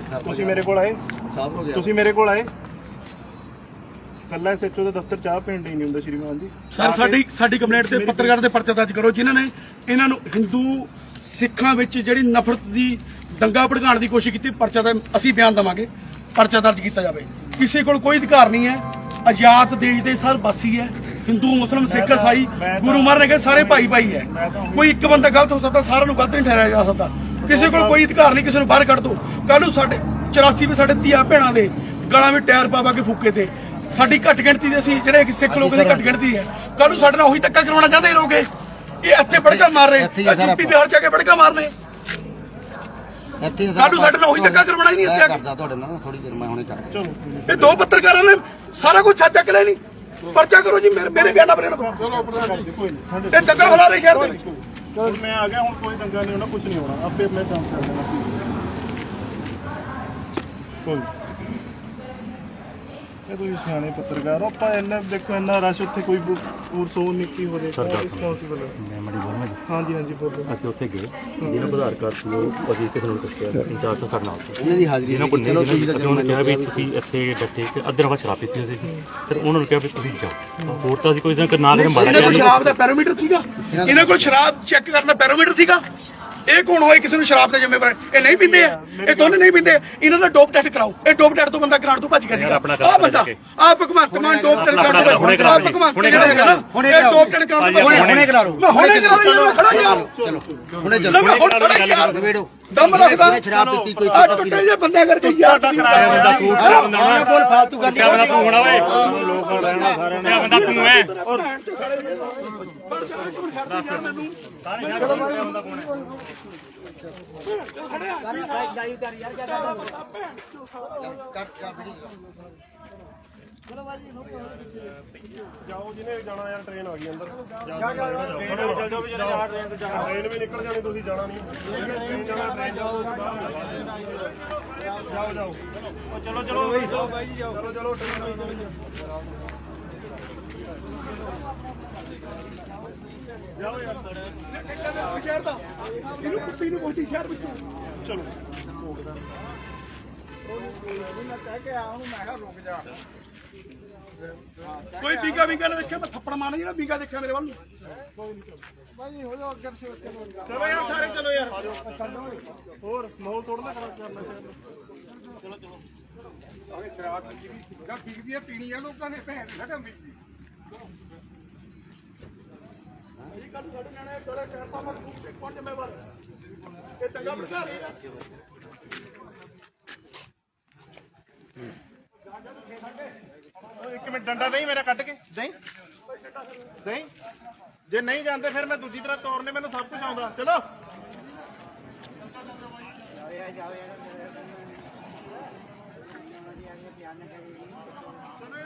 ਤੁਸੀਂ ਮੇਰੇ ਕੋਲ ਆਏ? ਸਾਫ਼ ਹੋ ਗਿਆ। ਤੁਸੀਂ ਮੇਰੇ ਕੋਲ ਆਏ? ਕੱਲਾ ਐਸਐਚਓ ਦੇ ਦਫ਼ਤਰ ਚਾਹ ਪੀਣ ਨਹੀਂ ਹੁੰਦਾ ਸ਼੍ਰੀਮਾਨ ਜੀ। ਸਰ ਸਾਡੀ ਸਾਡੀ ਕੰਪਲੇਂਟ ਤੇ ਪੱਤਰਕਾਰ ਦੇ ਪਰਚਾ ਦਰਜ ਕਰੋ ਜਿਨ੍ਹਾਂ ਨੇ ਇਹਨਾਂ ਨੂੰ ਹਿੰਦੂ ਸਿੱਖਾਂ ਵਿੱਚ ਜਿਹੜੀ ਨਫ਼ਰਤ ਦੀ ਦੰਗਾ ਭੜਕਾਉਣ ਦੀ ਕੋਸ਼ਿਸ਼ ਕੀਤੀ ਪਰਚਾ ਦਾ ਅਸੀਂ ਬਿਆਨ ਦਵਾਂਗੇ ਪਰਚਾ ਦਰਜ ਕੀਤਾ ਜਾਵੇ। ਕਿਸੇ ਕੋਲ ਕੋਈ ਅਧਿਕਾਰ ਨਹੀਂ ਹੈ। ਆਜ਼ਾਦ ਦੇਸ਼ ਦੇ ਸਰ ਵਾਸੀ ਹੈ। ਹਿੰਦੂ ਮੁਸਲਮ ਸਿੱਖ ਤਾਂ- ਗੁਰੂ ਮਹਾਰਾਜ ਨੇ ਕਿਹਾ ਸਾਰੇ ਭਾਈ ਭਾਈ ਹੈ ਕੋਈ ਇੱਕ ਬੰਦਾ ਗਲਤ ਹੋ ਸਕਦਾ ਸਾਰਿਆਂ ਨੂੰ ਗਲਤ ਨਹੀਂ ਠਹਿਰਾਇਆ ਜਾ ਸਕਦਾ। ਕਿਸੇ ਕੋਲ ਕੋਈ ਅਧਿਕਾਰ ਨਹੀਂ ਕਿਸੇ ਨੂੰ ਬਾਹਰ ਕੱਢ ਦੋ। ਕੱਲ ਨੂੰ ਸਾਡੇ 84 ਵਿੱਚ ਸਾਡੇ ਧੀਆ ਭੈਣਾਂ ਦੇ ਗਲਾਂ ਵਿੱਚ ਟਾਇਰ ਪਾ ਪਾ ਕੇ ਫੂਕੇ ਤੇ। ਸਾਡੀ ਘੱਟ ਗਿਣਤੀ ਦੇ ਅਸੀਂ ਜਿਹੜੇ ਸਿੱਖ ਲੋਕ ਦੀ ਘੱਟ ਗਿਣਤੀ ਹੈ। ਕੱਲ ਨੂੰ ਸਾਡੇ ਨਾਲ ਉਹੀ ਧੱਕਾ ਕਰਵਾਉਣਾ ਚਾਹੁੰਦੇ ਲੋਕ ਇਹ। ਇੱਥੇ ਬੜਕਾ ਮਾਰ ਰਹੇ। ਯੂਪੀ ਬਿਹਾਰ ਚ ਆ ਕੇ ਬੜਕਾ ਮਾਰਨੇ। ਨੂੰ ਸਾਡੇ ਨਾਲ ਉਹੀ ਧੱਕਾ ਕਰਵਾਉਣਾ ਹੀ ਨਹੀਂ ਇੱਥੇ। ਕਰਦਾ ਤੁਹਾਡੇ ਨਾਲ ਥੋੜੀ ਦੇਰ ਮੈਂ ਹੁਣੇ ਚਲੋ ਇਹ ਦੋ ਪੱਤਰਕਾਰਾਂ ਨੇ ਸਾਰਾ ਕੁਝ ਛੱਡ ਚੱਕ ਲੈ ਨਹੀਂ ਪਰਚਾ ਕਰੋ ਜੀ ਮੇਰੇ ਮੇਰੇ ਬਿਆਨਾਂ ਇਹਨਾਂ ਨੂੰ। ਚਲੋ ਇਹ ਦੰਗਾ ਫੈਲਾ ਰਹੇ ਸ਼ਹਿਰ ਦੇ ਵਿੱਚ। ਚਲੋ ਮੈਂ ਆ ਗਿਆ, ਹੁਣ ਕੋਈ ਦੰਗਾ ਨਹੀਂ ਹੋਣਾ ਕੁਝ ਨਹੀਂ ਹੋਣਾ। ਆਪੇ ਮੈਂ ਕੰਮ ਕਰ ਲੈਣਾ ਕੋਈ ਇਹ ਤੁਸੀਂ ਸਿਆਣੇ ਪੱਤਰਕਾਰ ਹੋ ਆਪਾਂ ਇੰਨਾ ਦੇਖੋ ਇੰਨਾ ਰਸ਼ ਉੱਥੇ ਕੋਈ ਪੂਰ ਸੋ ਨਿੱਕੀ ਹੋ ਜੇ ਰਿਸਪੌਂਸਿਬਲ ਮੈਂ ਮੜੀ ਬੋਲਣਾ ਜੀ ਹਾਂਜੀ ਹਾਂਜੀ ਬੋਲੋ। ਅਸੀਂ ਉੱਥੇ ਗਏ ਜਿਹਨਾਂ ਆਧਾਰ ਕਾਰਡ ਉਹ ਅਸੀਂ ਕਿਸੇ ਨੂੰ ਕੁਛ ਕਿਹਾ ਇੰਚਾਰਜ ਤਾਂ ਸਾਡੇ ਨਾਲ ਸੀ। ਉਹਨਾਂ ਦੀ ਹਾਜ਼ਰੀ ਜਿਹਨਾਂ ਕੋਲ ਨਹੀਂ ਚਲੋ ਜਿਹਨਾਂ ਨੇ ਕਿਹਾ ਵੀ ਤੁਸੀਂ ਇੱਥੇ ਬੈਠੇ ਤੇ ਅੱਧੇ ਰਵਾ ਸ਼ਰਾਬ ਪੀਤੀ ਸੀ। ਫਿਰ ਉਹਨਾਂ ਨੂੰ ਕਿਹਾ ਵੀ ਤੁਸੀਂ ਜਾਓ। ਹੋਰ ਤਾਂ ਅਸੀਂ ਕੋਈ ਨਾ ਨਾ ਦੇ ਮਾੜਾ ਇਹਨਾਂ ਕੋਲ ਜਿਹਾ ਸ਼ਰਾਬ ਦਾ ਪੈਰੋਮੀਟਰ ਸੀਗਾ। ਇਹਨਾਂ ਕੋਲ ਸ਼ਰਾਬ ਚੈੱਕ ਕਰਨ ਦਾ ਪੈਰੋਮੀਟਰ ਸੀਗਾ। ਇਹ ਕੌਣ ਹੋਏ ਕਿਸੇ ਨੂੰ ਸ਼ਰਾਬ ਦੇ ਜ਼ਿੰਮੇਵਾਰ? ਇਹ ਨਹੀਂ ਪੀਂਦੇ ਆ। ਇਹ ਦੋਨੇ ਨਹੀਂ ਪੀਂਦੇ। ਇਹਨਾਂ ਦਾ ਡੋਪ ਟੈਸਟ ਕਰਾਓ। ਇਹ ਡੋਪ ਟੈਸਟ ਤੋਂ ਬੰਦਾ ਕਰਾਉਣ ਤੋਂ ਭੱਜ ਗਿਆ ਸੀਗਾ। ਆਪਣਾ ਆਹ ਬੰਦਾ। ਆਹ ਭਗਵੰਤ ਮਾਨ ਡੋਪ ਟੈਸਟ ਕਰਾਉਣ ਤੋਂ ਹੁਣੇ ਕਰਾ ਆਹ ਦਿਓ। ਭਗਵੰਤ ਹੁਣੇ ਜਿਹੜਾ ਕਰਾ ਹੈਗਾ ਨਾ ਹੁਣੇ ਇਹ ਕਰਾਓ। ਡੋਪ ਟੈਸਟ ਕਰਾਉਣ ਤੋਂ ਹੁਣੇ ਭੱਜ ਹੁਣੇ ਕਰਾ ਲਓ ਹੁਣੇ ਕਰਾ ਮੈਂ ਖੜਾ ਯਾਰ ਚਲੋ। ਹੁਣੇ ਚੱਲੋ। ਹੁਣ ਖੜਾ ਯਾਰ ਨਵੇੜੋ ਦਮ ਰੱਖਦਾ। ਸ਼ਰਾਬ ਪੀਤੀ ਕੋਈ ਆਹ ਟੁੱਟੇ ਜਿਹੇ ਬੰਦੇ ਕਰਕੇ ਯਾਰ ਇਹ ਬੰਦਾ ਤੂੰ ਕਿਹੜਾ ਬੰਦਾ ਹੋਣਾ ਬੋਲ ਫਾਲਤੂ ਗੱਲ ਕਿਆ ਬੰਦਾ ਤੂੰ ਹੋਣਾ ਓਏ। ਲੋਕ ਰਹਿਣਾ ਸਾਰਿਆਂ ਨੇ। ਬੰਦਾ ਤੂੰ ਹੈ ਜਾਓ ਜਿਹਨੇ ਜਾਣਾ ਯਾਰ ਟ੍ਰੇਨ ਆ ਗਈ ਅੰਦਰ। ਜਾਓ ਜਾਓ ਜਾਓ ਵੀ ਜਾਣਾ ਟ੍ਰੇਨ ਤੇ ਜਾਣਾ। ਟ੍ਰੇਨ ਵੀ ਨਿਕਲ ਜਾਣੀ ਤੁਸੀਂ ਜਾਣਾ ਨਹੀਂ। ਟ੍ਰੇਨ ਜਾਣਾ ਟ੍ਰੇਨ ਜਾਓ ਜਾਓ। ਜਾਓ ਉਹ ਚਲੋ ਚਲੋ। ਚਲੋ ਚਲੋ ਟ੍ਰੇਨ ਜਾਓ ਯਾਰ ਸ਼ਹਿਰ ਦਾ ਇਹਨੂੰ ਕੁੱਤੀ ਨੂੰ ਪਹੁੰਚੀ ਸ਼ਹਿਰ ਵਿੱਚ ਚਲੋ ਕੋਈ ਬੀਗਾ ਬੀਗਾ ਨਾ ਦੇਖਿਆ, ਮੈਂ ਥੱਪੜ ਮਾਰਨਾ ਜਿਹੜਾ ਬੀਗਾ ਦੇਖਿਆ ਮੇਰੇ ਵੱਲ ਨੂੰ। ਚਲੋ ਯਾਰ, ਸਾਰੇ ਚਲੋ ਯਾਰ। ਹੋਰ, ਮਾਹੌਲ ਤੋੜਨਾ ਕਰ- ਕਰਨਾ ਚਾਹੀਦਾ। ਬੀਗਦੀ ਆ, ਪੀਣੀ ਆ ਲੋਕਾਂ ਨੇ, ਭੈਣ ਨਾ ਕੰਮ ਬੀਗਦੀ ਇਹ ਹੈ? ਇੱਕ ਮਿੰਟ ਡੰਡਾ ਦੇਈ ਮੇਰਾ ਕੱਢ ਕੇ? ਦੇਈ? ਦੇਈ? ਜੇ ਨਹੀਂ ਜਾਂਦੇ ਫਿਰ ਮੈਂ ਦੂਜੀ ਤਰ੍ਹਾਂ ਤੋਰਨੇ ਮੈਨੂੰ ਸਭ ਕੁਝ ਆਉਂਦਾ। ਚਲੋ। ਕੰਮ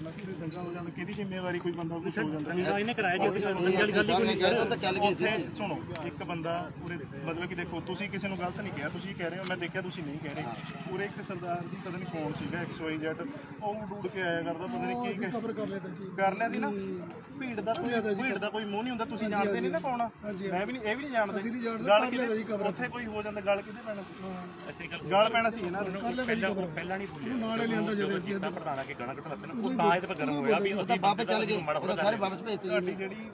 ਕਰਨਾ ਸੀ ਦੰਗਾ ਹੋ ਜਾਂਦਾ ਕਿਹਦੀ ਜ਼ਿੰਮੇਵਾਰੀ ਕੋਈ ਬੰਦਾ ਕੁਝ ਹੋ ਜਾਂਦਾ। ਇਹਨੇ ਕਰਾਇਆ ਜੀ ਸਾਨੂੰ ਗੱਲ ਗੱਲ ਕੋਈ ਨਹੀਂ। ਉਹ ਤਾਂ ਚੱਲ ਗਈ ਸੀ। ਉੱਥੇ ਸੁਣੋ ਇੱਕ ਬੰਦਾ ਪੂਰੇ ਮਤਲਬ ਕਿ ਦੇਖੋ ਤੁਸੀਂ ਕਿਸੇ ਨੂੰ ਗਲਤ ਨਹੀਂ ਕਿਹਾ ਤੁਸੀਂ ਕਹਿ ਰਹੇ ਹੋ ਮੈਂ ਦੇਖਿਆ ਤੁਸੀਂ ਨਹੀਂ ਕਹਿ ਰਹੇ। ਪੂਰੇ ਇੱਕ ਸਰਦਾਰ ਦੀ ਪਤਾ ਨਹੀਂ ਕੌਣ ਸੀਗਾ XYZ ਉਹ ਡੂੜ ਕੇ ਆਇਆ ਕਰਦਾ ਪਤਾ ਨਹੀਂ ਕੀ ਕਹਿ- ਕਰ ਲਿਆ ਸੀ ਨਾ। ਭੀੜ ਦਾ ਕੋਈ ਭੀੜ ਦਾ ਕੋਈ ਮੂੰਹ ਨਹੀਂ ਹੁੰਦਾ ਤੁਸੀਂ ਜਾਣਦੇ ਨਹੀਂ ਨਾ ਕੌਣ ਆ। ਮੈਂ ਵੀ ਨਹੀਂ ਇਹ ਵੀ ਨਹੀਂ ਜਾਣਦੇ। ਗੱਲ ਕਿਤੇ ਉੱਥੇ ਕੋਈ ਹੋ ਜਾਂਦਾ ਗੱਲ ਕਿਤੇ ਪੈਣਾ ਸੀ। ਗੱਲ ਪੈਣਾ ਸੀ ਇਹਨਾਂ ਨੂੰ ਪਹਿਲਾਂ ਪਹਿਲਾਂ ਨਹੀਂ ਬੋਲਿਆ ਨਾਲੇ ਲਿਆਂਦਾ ਜਦੋਂ ਅਸੀਂ ਪ੍ਰਧਾਨਾ ਕੇ ਗਾਣਾ ਕੱਢ ਲੱਤੇ ਉਹ ਤਾਂ ਇਹਦੇ ਪਰ ਗਰਮ ਹੋਇਆ ਵੀ ਅਸੀਂ ਵਾਪਸ ਚੱਲ ਗਏ। ਉਹ ਸਾਰੇ ਵਾਪਸ ਭੇਜਤੇ ਤੁਹਾਡੀ ਜਿਹੜੀ